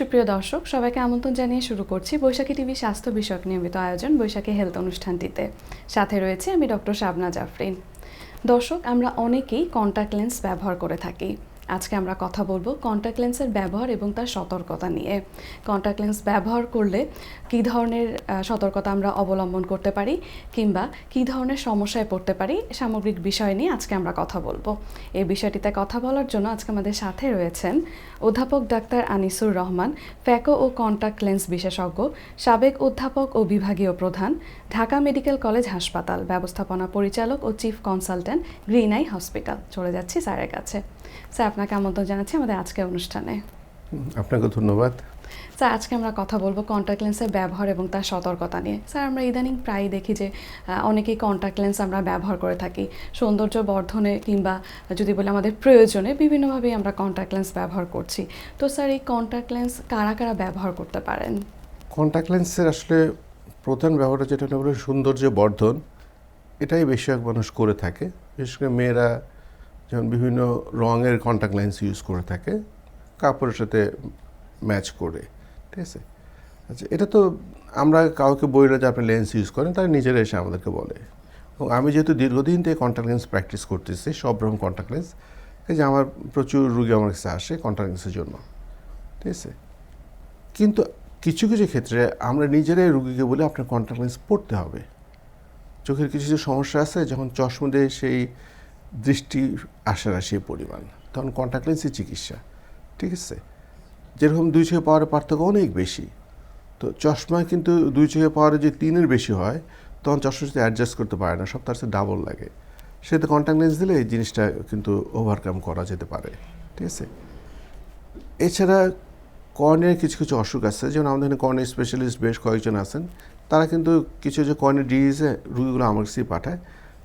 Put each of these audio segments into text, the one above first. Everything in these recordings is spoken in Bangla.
সুপ্রিয় দর্শক, সবাইকে আমন্ত্রণ জানিয়ে শুরু করছি বৈশাখী টিভি স্বাস্থ্য বিষয়ক নিয়মিত আয়োজন বৈশাখী হেলথ অনুষ্ঠানটিতে। সাথে রয়েছে আমি ডক্টর শাবনা জাফরিন। দর্শক, আমরা অনেকেই কন্ট্যাক্ট লেন্স ব্যবহার করে থাকি। আজকে আমরা কথা বলব কন্ট্যাক্ট লেন্সের ব্যবহার এবং তার সতর্কতা নিয়ে। কন্ট্যাক্ট লেন্স ব্যবহার করলে কি ধরনের সতর্কতা আমরা অবলম্বন করতে পারি কিংবা কি ধরনের সমস্যায় পড়তে পারি সামগ্রিক বিষয় নিয়ে আজকে আমরা কথা বলব। এই বিষয়টিতে কথা বলার জন্য আজকে আমাদের সাথে রয়েছেন অধ্যাপক ডাক্তার আনিসুর রহমান, ফ্যাকো ও কন্ট্যাক্ট লেন্স বিশেষজ্ঞ, সাবেক অধ্যাপক ও বিভাগীয় প্রধান, ঢাকা মেডিকেল কলেজ হাসপাতাল, ব্যবস্থাপনা পরিচালক ও chief consultant green eye hospital. চলে যাচ্ছি স্যারের কাছে। স্যার আপনাকে আমন্ত্রণ জানাচ্ছি আমাদের আজকের অনুষ্ঠানে। আপনাকে ধন্যবাদ। স্যার আজকে আমরা কথা বলব কন্ট্যাক্ট লেন্সের ব্যবহার এবং তার সতর্কতা নিয়ে। স্যার আমরা ইদানিং প্রায়ই দেখি যে অনেকেই কন্ট্যাক্ট লেন্স আমরা ব্যবহার করে থাকি। সৌন্দর্য বর্ধনে কিংবা যদি বলি আমাদের প্রয়োজনে বিভিন্নভাবেই আমরা কন্ট্যাক্ট লেন্স ব্যবহার করছি। তো স্যার এই কন্ট্যাক্ট লেন্স কারা কারা ব্যবহার করতে পারেন? কন্ট্যাক্ট লেন্সের আসলে প্রধান ব্যবহার যেটা হলো সৌন্দর্য বর্ধন এটাই বেশিরভাগ মানুষ করে থাকে। বিশেষ করে মেয়েরা যেমন বিভিন্ন রঙের কন্ট্যাক্ট লেন্স ইউজ করে থাকে, কাপড়ের সাথে ম্যাচ করে, ঠিক আছে? আচ্ছা এটা তো আমরা কাউকে বইলে যে আপনি লেন্স ইউজ করেন, তারা নিজেরা এসে আমাদেরকে বলে। এবং আমি যেহেতু দীর্ঘদিন থেকে কন্ট্যাক্ট লেন্স প্র্যাকটিস করতেছি, সব রকম কন্ট্যাক্ট লেন্স এই যে আমার প্রচুর রুগী আমার কাছে আসে কন্ট্যাক্ট লেন্সের জন্য, ঠিক আছে? কিন্তু কিছু কিছু ক্ষেত্রে আমরা নিজেরাই রুগীকে বলে আপনার কন্ট্যাক্ট লেন্স পড়তে হবে। চোখের কিছু কিছু সমস্যা আছে, যখন চশমা দিয়ে সেই দৃষ্টি আসে না সেই পরিমাণ। তখন কন্ট্যাক্ট লেন্সের চিকিৎসা, ঠিক আছে? যেরকম দুই চোখে পাওয়ার পার্থক্য অনেক বেশি। তো চশমা কিন্তু দুই চোখে পাওয়ার যে তিনের বেশি হয়, তখন চশমা সাথে অ্যাডজাস্ট করতে পারে না, সব তার সাথে ডাবল লাগে। সেটা কন্ট্যাক্ট লেন্স দিলে এই জিনিসটা কিন্তু ওভারকাম করা যেতে পারে, ঠিক আছে? এছাড়া কর্নের কিছু কিছু অসুখ আছে, যেমন আমাদের এখানে কর্নের স্পেশালিস্ট বেশ কয়েকজন আছেন, তারা কিন্তু কিছু যে কর্নের ডিজিজে রুগীগুলো আমার কাছেই পাঠায়।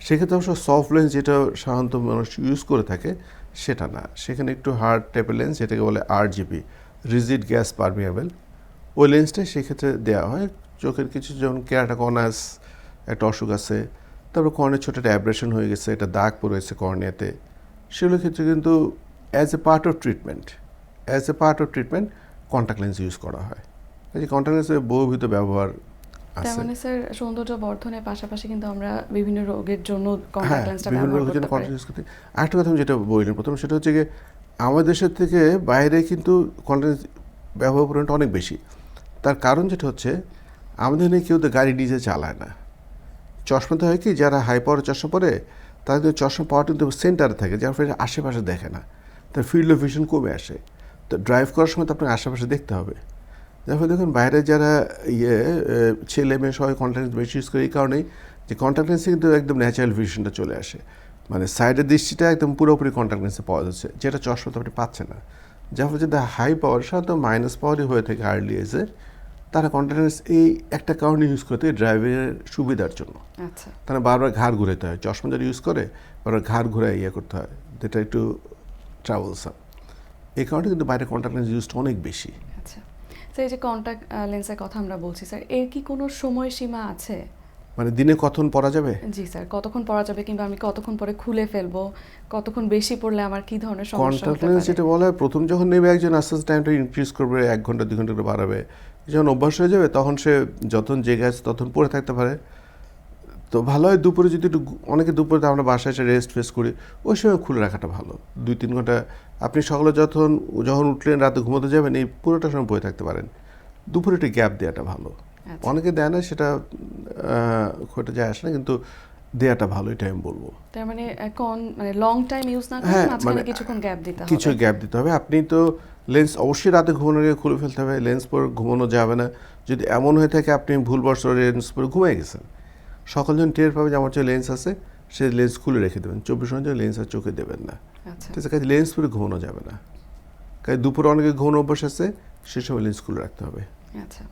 সেক্ষেত্রে অবশ্য সফট লেন্স যেটা সাধারণত মানুষ ইউজ করে থাকে, সেটা না। সেখানে একটু হার্ড টাইপের লেন্স যেটাকে বলে R G P rigid gas permeable ওই লেন্সটাই সেক্ষেত্রে দেওয়া হয়। চোখের কিছু যেমন ক্যারাটাকনাস একটা অসুখ আছে, তারপর কর্নের ছোটো একটা অ্যাব্রেশন হয়ে গেছে, একটা দাগ পড়েছে কর্নিয়াতে। সেগুলোর ক্ষেত্রে কিন্তু as a part of treatment as a part of treatment contact lens use করা হয়। এই কন্ট্যাক্ট লেন্সের বহুবিধ ব্যবহার তার মানে স্যার সৌন্দর্য বর্ধনের পাশাপাশি কিন্তু আমরা বিভিন্ন রোগের জন্য হ্যাঁ লেন্সটা ব্যবহার করতে পারি। কন্ট্যাক্ট ইউজ করতে আরেকটা কথা আমি যেটা বললাম প্রথম সেটা হচ্ছে গিয়ে আমাদের দেশের থেকে বাইরে কিন্তু কন্ট্যাক্ট ব্যবহার পরিমাণটা অনেক বেশি। তার কারণ যেটা হচ্ছে আমাদের এখানে কেউ তো গাড়ি নিজে চালায় না। চশমাতে হয় কি যারা হাই পাওয়ার চশমা পরে তাদের কিন্তু চশমা পাওয়ার কিন্তু সেন্টারে থাকে যার ফলে আশেপাশে দেখে না। তার ফিল্ড অফ ভিশন কমে আসে। তো ড্রাইভ করার সময় তো আপনার আশেপাশে দেখতে হবে। যার ফলে দেখুন বাইরে যারা ইয়ে ছেলে মেয়ে সবাই কন্ট্যাক্ট লেন্স বেশি ইউজ করে এই কারণেই যে কন্ট্যাক্ট লেন্সে কিন্তু একদম ন্যাচারাল ভিশনটা চলে আসে। মানে সাইডের দৃষ্টিটা একদম পুরোপুরি কন্ট্যাক্ট লেন্সে পাওয়া যাচ্ছে যেটা চশমাতে আপনি পাচ্ছেন না। যার ফলে যদি হাই পাওয়ার সাথে মাইনাস পাওয়ারই হয়ে থাকে আর্লি এসে তারা কন্ট্যাক্ট লেন্স এই একটা কারণে ইউজ করতে ড্রাইভিংয়ের সুবিধার জন্য। আচ্ছা। তারা বারবার ঘাড় ঘুরাতে হয় চশমা যারা ইউজ করে বারবার ঘাড় ঘুরে ইয়ে করতে হয় যেটা একটু ট্রাভেলসাম এই কারণে কিন্তু বাইরে কন্ট্যাক্ট লেন্স ইউজটা অনেক বেশি। স্যার এই যে কন্ট্যাক্ট লেন্সের কথা আমরা বলছি স্যার এর কি কোনো সময়সীমা আছে? মানে দিনে কতক্ষণ পরা যাবে? জি স্যার কতক্ষণ পড়া যাবে কিংবা আমি কতক্ষণ পরে খুলে ফেলব? কতক্ষণ বেশি পড়লে আমার কি ধরনের সমস্যা কন্ট্যাক্ট হতে লেন্স যেটা বলা হয় প্রথম যখন নেবে একজন আস্তে আস্তে টাইমটা ইনক্রিজ করবে এক ঘণ্টা দুই ঘণ্টা করে বাড়াবে। যখন অভ্যাস হয়ে যাবে তখন সে যখন জেগে আছে তখন পড়ে থাকতে পারে। তো ভালো হয় দুপুরে যদি একটু অনেকে দুপুরে আমরা বাসায় এসে রেস্ট ফেস করি ওই সময় খুলে রাখাটা ভালো। দুই তিন ঘণ্টা আপনি সকালে যখন যখন উঠলেন রাতে ঘুমোতে যাবেন এই পুরোটা সময় পড়ে থাকতে পারেন। দুপুরে একটু গ্যাপ দেওয়াটা ভালো। আচ্ছা। অনেকে দেয় না সেটা খুব যায় আসে না কিন্তু দেওয়াটা ভালো এটা আমি বলব। তার মানে কোন মানে লং টাইম ইউজ না করে হ্যাঁ, মাঝখানে মানে কিছুক্ষণ গ্যাপ দিতে হবে। কিছু গ্যাপ দিতে হবে। আপনি তো লেন্স অবশ্যই রাতে ঘুমানোর আগে খুলে ফেলতে হবে। লেন্স পরে ঘুমানো যাবে না। যদি এমন হয়ে থাকে আপনি ভুলবশত লেন্স পরে ঘুমিয়ে গেছেন। সকাল যখন টের পাবে যে আমার লেন্স আছে সে লেন্স খুলে রেখে দেবেন। চব্বিশ ঘণ্টা লেন্স আর চোখে দেবেন না। আচ্ছা। ঠিক আছে কাজে লেন্স পরে ঘুমানো যাবে না। কাজে দুপুরে অনেকে ঘুমানো অভ্যাস আছে সে সময় লেন্স খুলে রাখতে হবে। আচ্ছা।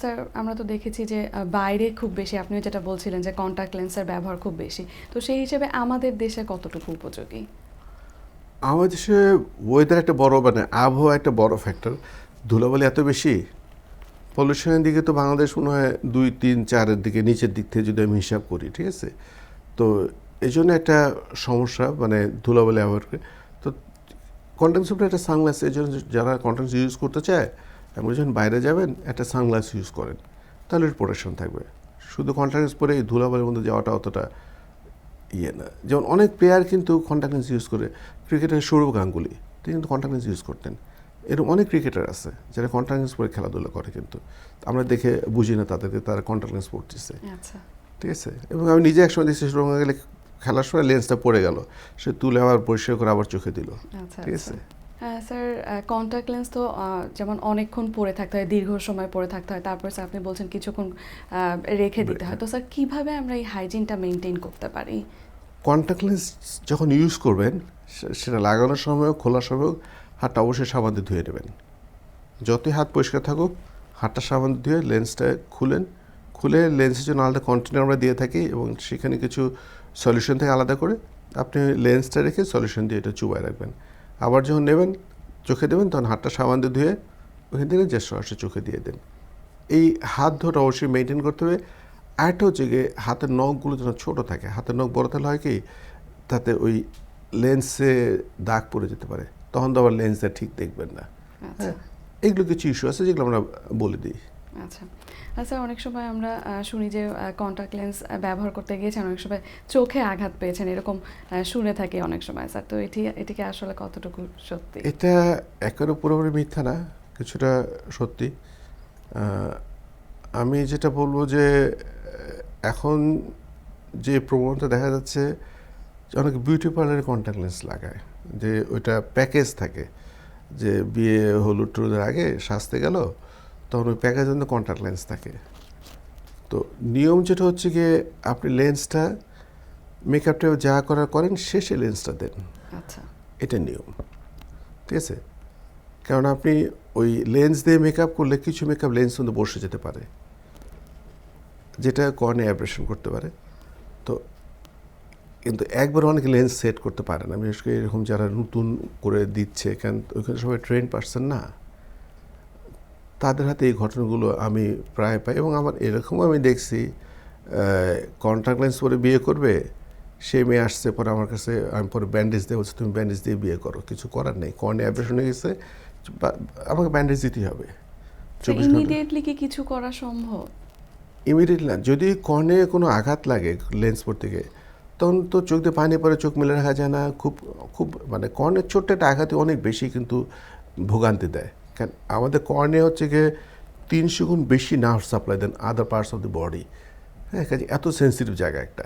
স্যার আমরা তো দেখেছি যে বাইরে খুব বেশি আপনিও যেটা বলছিলেন যে কন্ট্যাক্ট লেন্সের ব্যবহার খুব বেশি। তো সেই হিসেবে আমাদের দেশে কতটুকু উপযোগী? আমাদের দেশে ওয়েদার একটা বড় মানে আবহাওয়া একটা বড় ফ্যাক্টর ধুলাবালি এত বেশি পলিউশনের দিকে তো বাংলাদেশ মনে হয় দুই তিন চারের দিকে নিচের দিক থেকে যদি আমি হিসাব করি ঠিক আছে? তো এই জন্য একটা সমস্যা মানে ধুলাবালি ব্যবহার করে তো কন্টেন্স উপরে একটা সানগ্লাস এই জন্য যারা কন্টেন্স ইউজ করতে চায় আপনি যখন বাইরে যাবেন, একটা সানগ্লাস ইউজ করেন, তাহলে প্রোটেকশন থাকবে। শুধু কন্ট্যাক্ট পরে এই ধুলাবালির মধ্যে যাওয়াটা অতটা ইয়ে না। যেমন অনেক প্লেয়ার কিন্তু কন্ট্যাক্ট লেন্স ইউজ করে ক্রিকেটের সৌরভ গাঙ্গুলি তিনি কিন্তু কন্ট্যাক্ট লেন্স ইউজ করতেন। এরকম অনেক ক্রিকেটার আছে, যারা কন্ট্যাক্ট লেন্স পরে খেলাধুলা করে কিন্তু। আমরা দেখে বুঝি না তাদেরকে তারা কন্ট্যাক্ট লেন্স পড়তেছে। আচ্ছা। ঠিক আছে? এবং আমি নিজে একসময় দেখছি সৌরভ গেলে খেলার সময় লেন্সটা পড়ে গেল। সে তুলে আবার পরিষ্কার করে আবার চোখে দিল। আচ্ছা ঠিক আচ্ছা। আছে? হ্যাঁ স্যার কন্ট্যাক্ট লেন্স তো যেমন অনেকক্ষণ পরে থাকতে হয় দীর্ঘ সময় পরে থাকতে হয় তারপর স্যার আপনি বলছেন কিছুক্ষণ রেখে দিতে হয়। তো স্যার কীভাবে আমরা এই হাইজিনটা মেনটেন করতে পারি? কন্ট্যাক্ট লেন্স যখন ইউজ করবেন সেটা লাগানোর সময় খোলার সময় হোক, হাতটা অবশ্যই সাবান দিয়ে ধুয়ে নেবেন। যতই হাত পরিষ্কার থাকুক হাতটা সাবান ধুয়ে লেন্সটা খুলেন খুলে লেন্সের জন্য আলাদা কন্টেনার আমরা দিয়ে থাকি এবং সেখানে কিছু সলিউশন থেকে আলাদা করে। আপনি লেন্সটা রেখে সলিউশন দিয়ে এটা চুবায় রাখবেন। আবার যখন নেবেন চোখে দেবেন তখন হাতটা সাবান দিয়ে ধুয়ে ওখান থেকে যে সরাসরি চোখে দিয়ে দেন। এই হাত ধোটা অবশ্যই মেনটেন করতে হবে। আরেকটা হচ্ছে গিয়ে হাতের নখগুলো যেন ছোটো থাকে। হাতের নখ বড় তাহলে হয় কি তাতে ওই লেন্সে দাগ পড়ে যেতে পারে। তখন তো আবার লেন্সটা ঠিক দেখবেন না। আচ্ছা। হ্যাঁ এগুলো কিছু ইস্যু আছে যেগুলো আমরা বলে দিই। আচ্ছা। স্যার, অনেক সময় আমরা শুনি যে কন্ট্যাক্ট লেন্স ব্যবহার করতে গিয়েছেন, অনেক সময় চোখে আঘাত পেয়েছেন, এরকম শুনে থাকি অনেক সময়, স্যার। তো এটি, এটিকে আসলে কতটুকু সত্যি? এটা একেবারে পুরোপুরি মিথ্যা না, কিছুটা সত্যি। আমি যেটা বলব যে, এখন যে প্রবণতা দেখা যাচ্ছে অনেক বিউটি পার্লারে কন্ট্যাক্ট লেন্স লাগায়, যে ওইটা প্যাকেজ থাকে। যে বিয়ে হলুদ টুলুদের আগে সাজতে গেল তখন ওই প্যাকেজের মধ্যে কন্ট্যাক্ট লেন্স থাকে। তো নিয়ম যেটা হচ্ছে গিয়ে আপনি লেন্সটা মেকআপটা যা করার করেন শেষে লেন্সটা দেন। আচ্ছা। এটা নিয়ম। ঠিক আছে? কারণ আপনি ওই লেন্স দিয়ে মেকআপ করলে কিছু মেকআপ লেন্স কিন্তু বসে যেতে পারে। যেটা কর্নে অ্যাব্রেশন করতে পারে। তো কিন্তু একবার অনেকে লেন্স সেট করতে পারে না। বিশেষ করে এরকম যারা নতুন করে দিচ্ছে কারণ ওইখানে সবাই ট্রেন পারসন না। তাদের হাতে এই ঘটনাগুলো আমি প্রায় পাই এবং আমার এরকমও আমি দেখছি কন্ট্যাক্ট লেন্স পরে বিয়ে করবে সে মেয়ে আসছে পরে আমার কাছে আমি পরে ব্যান্ডেজ দিয়ে বলছি তুমি ব্যান্ডেজ দিয়ে বিয়ে করো কিছু করার নেই কর্নে অ্যাব্রেশন হয়ে গেছে আমাকে ব্যান্ডেজ দিতেই হবে। ইমিডিয়েটলি কি কিছু করা সম্ভব? ইমিডিয়েট না যদি কর্নে কোনো আঘাত লাগে লেন্স পড়তে থেকে তখন তো চোখ দিয়ে পানি পরে চোখ মেলে রাখা যায় না খুব খুব মানে কর্নের ছোট্ট একটা আঘাতে অনেক বেশি কিন্তু ভোগান্তি দেয়। কারণ আমাদের কর্নে হচ্ছে গিয়ে তিনশো গুণ বেশি nerve supply than other parts of the body হ্যাঁ কাজে এত সেন্সিটিভ জায়গা একটা।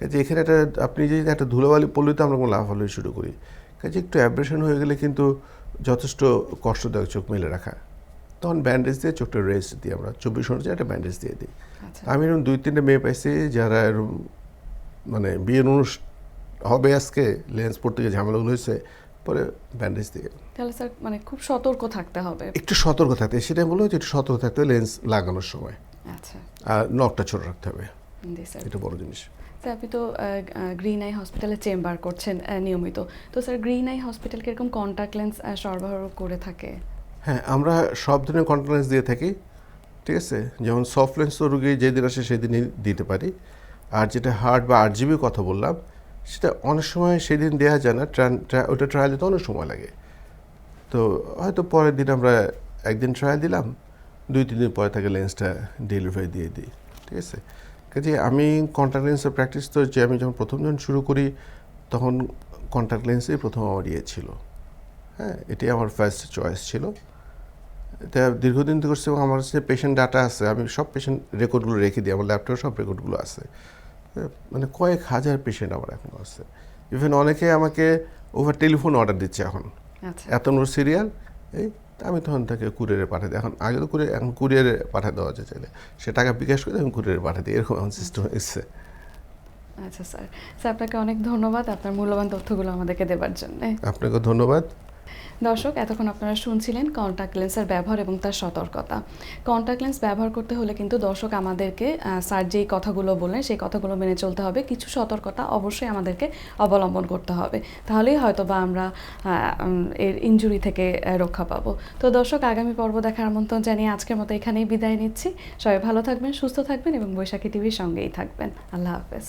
কাজে এখানে একটা আপনি যদি একটা ধুলোবালি পড়লে তো আমরা কোনো লাফালাফি শুরু করি কাজে একটু অ্যাব্রেশন হয়ে গেলে কিন্তু যথেষ্ট কষ্টদায়ক চোখ মেলে রাখা। তখন ব্যান্ডেজ দিয়ে চোখটা রেস্ট দিই আমরা। চব্বিশ ঘণ্টা একটা ব্যান্ডেজ দিয়ে দিই। আচ্ছা। আমি এরকম দুই তিনটে মেয়ে পাইছি যারা এরকম মানে বিয়ের অনুষ্ঠান হবে আজকে লেন্স পড়তে গিয়ে ঝামেলাগুলো হয়েছে। পরে ব্যান্ডেজ দিয়ে। তাহলে স্যার মানে খুব সতর্ক থাকতে হবে। একটু সতর্ক থাকতে। সেটাই বলব যে একটু সতর্ক থাকতে হবে লেন্স লাগানোর সময়। আচ্ছা। আর নখটা ছোট রাখতে হবে। এটা বড় জিনিস। স্যার আপনি তো গ্রিন আই হসপিটালে চেম্বার করছেন নিয়মিত। তো স্যার গ্রিন আই হসপিটাল কীরকম কন্ট্যাক্ট লেন্স সরবরাহ করে থাকে? হ্যাঁ আমরা সব ধরনের লেন্স দিয়ে থাকি ঠিক আছে? যেমন সফট লেন্স তো রুগী যেদিন আসে সেদিনই দিতে পারি। আর যেটা হার্ড বা আট জিবি কথা বললাম সেটা অনেক সময় সেদিন দেওয়া যায় না ওটা ট্রায়াল দিতে অনেক সময় লাগে। তো হয়তো পরের দিন আমরা একদিন ট্রায়াল দিলাম, দুই, তিন দিন পরে তাকে লেন্সটা ডেলিভারি দিয়ে দিই, ঠিক আছে? কাজে আমি কন্ট্যাক্ট লেন্সের প্র্যাকটিস তো যে আমি যখন প্রথম যখন শুরু করি, তখন কন্ট্যাক্ট লেন্সই প্রথম আমার ইয়ে ছিল। হ্যাঁ এটাই আমার ফার্স্ট চয়েস ছিল। এটা দীর্ঘদিন করছি এবং আমার যে পেশেন্ট ডাটা আছে, আমি সব পেশেন্ট রেকর্ডগুলো রেখে দিই, আমার ল্যাপটপে সব রেকর্ডগুলো আছে। মানে কয়েক হাজার পেশেন্ট আমার এখন আছে। ইভেন অনেকে আমাকে ওভার টেলিফোন অর্ডার দিচ্ছে এখন। আচ্ছা। এত নোট সিরিয়াল এই আমি তখন তাকে কুরিয়ারে পাঠিয়ে দিই। এখন আগে তো কুরিয়ার এখন কুরিয়ারে পাঠিয়ে দেওয়া যায় চাইলে। সে টাকা বিকাশ করে আমি কুরিয়ারে পাঠিয়ে দিই এরকম এখন সিস্টেম এসছে আচ্ছা স্যার। স্যার আপনাকে অনেক ধন্যবাদ। আপনার মূল্যবান তথ্যগুলো আমাদেরকে দেওয়ার জন্য। আপনাকে ধন্যবাদ। দর্শক, এতক্ষণ আপনারা শুনছিলেন কন্ট্যাক্ট লেন্সের ব্যবহার এবং তার সতর্কতা। কন্ট্যাক্ট লেন্স ব্যবহার করতে হলে কিন্তু দর্শক আমাদেরকে স্যার যেই কথাগুলো বলেন সেই কথাগুলো মেনে চলতে হবে। কিছু সতর্কতা অবশ্যই আমাদেরকে অবলম্বন করতে হবে। তাহলেই হয়তো বা আমরা এর ইনজুরি থেকে রক্ষা পাবো। তো দর্শক, আগামী পর্ব দেখার আমন্ত্রণ জানিয়ে আজকের মতো এখানেই বিদায় নিচ্ছি। সবাই ভালো থাকবেন, সুস্থ থাকবেন এবং বৈশাখী টিভির সঙ্গেই থাকবেন। আল্লাহ হাফেজ।